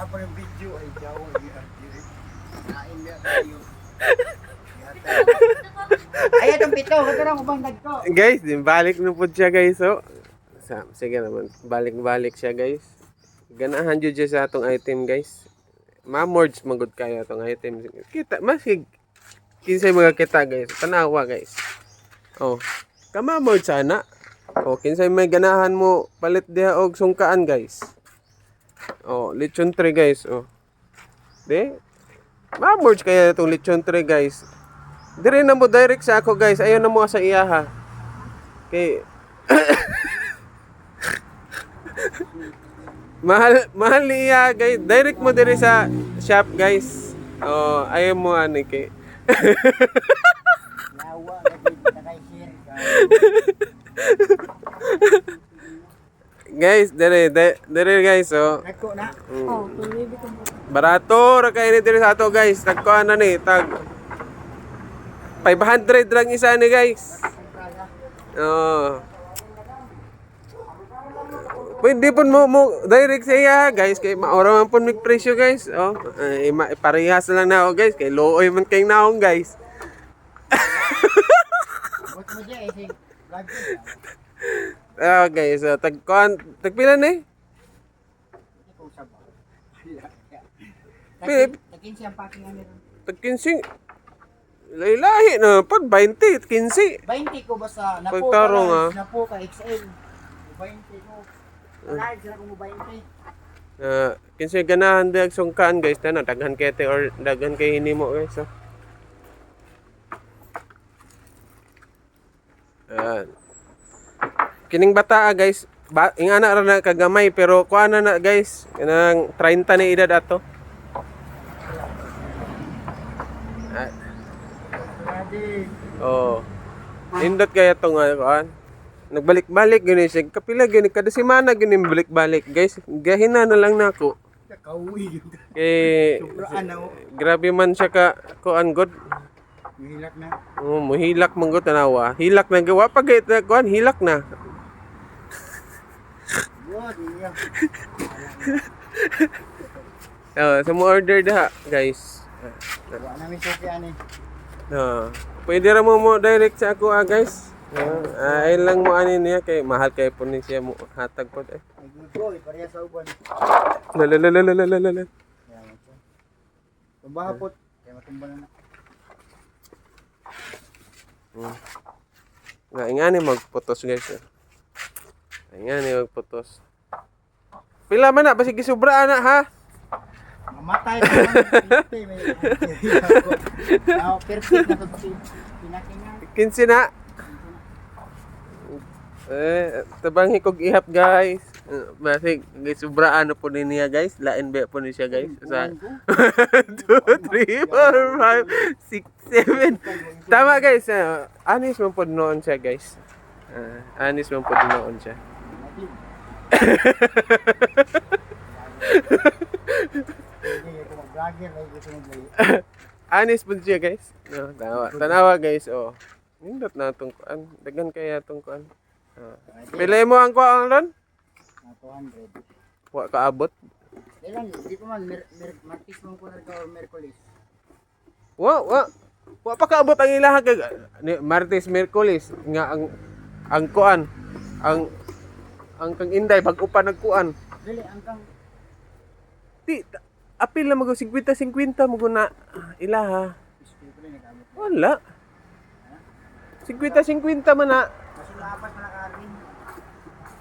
na po yung video ay jawo ay artiri. Kain niya tayo. Ay, itong pito. Kagurang ubang dagko. Guys, din balik na po siya guys. So, sa, sige naman, balik-balik siya guys. Ganahan jud siya sa atong item guys. Ma-merge magud kayo atong item. Kita, masig. Kinsay mga kita guys. Tanawa guys. Oh, kama-merge sana. Oh, kinsay may ganahan mo palit diha og sungkaan guys. Oh, lechon 3 guys. Oh. De, ma-merge kaya itong lechon 3 guys. Dire na mo direct sa ako guys. Ayaw na mo sa iya ha. Kay mahal mahal niya guys. Direct mo dire sa shop guys. Oh, ayaw mo ani kay. Yawa, gagawin na kay share. guys, dire dire, dire guys oh. Dagko na. Oh, maybe ko Barato ra kay ni dire sa ato guys. Tagkuan na ni tag 500 lang isa ni guys. Oh. Pwede po mo, mo direct sa iya guys kay maura man po mig presyo guys. Oh, eh, ma- parehas lang na ako guys kay looy man kay naong guys. Bot mo eh. Ah, okay, so tagkuan, tagpila ni? Pilip. Tagkinsi ang packing ano ron. Tagkinsi. Lahi-lahi na, pag 20, 15. 20 ko basta. Napo Pagtaro nga. Napo ka XL. 20 ko. Ah. Wala, sila ko mo 20. Uh, kinsa ganahan dag sungkan guys na daghan kay or daghan kay hinimo guys so. Uh, Kining bata ah, guys, ba, ingana ra na kagamay pero kuana na guys, kanang 30 na edad ato. Ah, oh. Nindot kaya to nga kuan. Nagbalik-balik gini siya. Kapila gini kada semana gini balik-balik guys. Gahina na lang nako. Kauwi na oh. grabe man siya ka kuan god. Mahilak na. Oh, muhilak man gud tanawa. Hilak na gawa pag na kuan hilak na. oh, sa mo order da, guys. Wala namin suki ani. No. Pwede ra mo mo direct sa ako ah, guys. No. Ah, ah ay lang mo ani niya kay mahal kay po ni siya mo hatag pod eh. Gugoy, pareha sa uban. La la la la la la la. Tumbaha po. Kaya matumba na. Hmm. Nga, ingani magputos guys. Eh. Ingani magputos. Pila man na basig gisubra na ha. Mamatay ka man. Ah, perfect na to. Kinsi na. Eh, tabang hikog ihap guys. Basig gisubraan na po ni niya guys. Lain ba po ni siya guys. Sa 2 3 4 5 6 7. Tama guys. eh, anis man po noon siya guys. Ah, anis man po noon siya. Anis po siya guys. No, tanawa. Tanawa guys. Oh. Nindot na itong kuan. Dagan kaya itong kuan. Ah. Pilay mo ang kuan ron? Na 200. Wa kaabot. Kailan, di ko man, mer, mer, Martis mong na or Merkulis. Wa, wa. Wa pa kaabot ang ilaha kag Martes, Miyerkules nga ang ang kuan ang ang kang Inday bag upa nagkuan. Dili, ang kang, Di apil na mag 50 50 mo na ilaha. Wala. 50 50 man na. Kasi lapas na nakarin.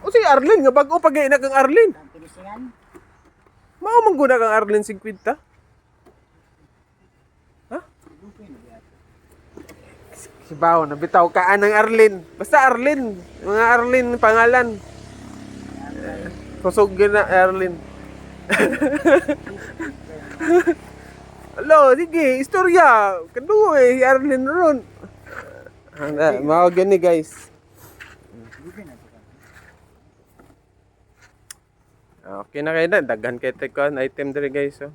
O si Arlene nga bag upa gay na kang pinisingan. Mao man guna kang Arlene 50. Lupi na biya. Si Bao, nabitaw ka ng Arlene. Basta Arlene. Mga Arlene pangalan. Kusog yun na Arlene. Hello, sige, istorya. Kaduo eh, si Arlene ron. Handa, mao gani guys. Okay na kayo na, daghan kay tekon item diri guys. Oh.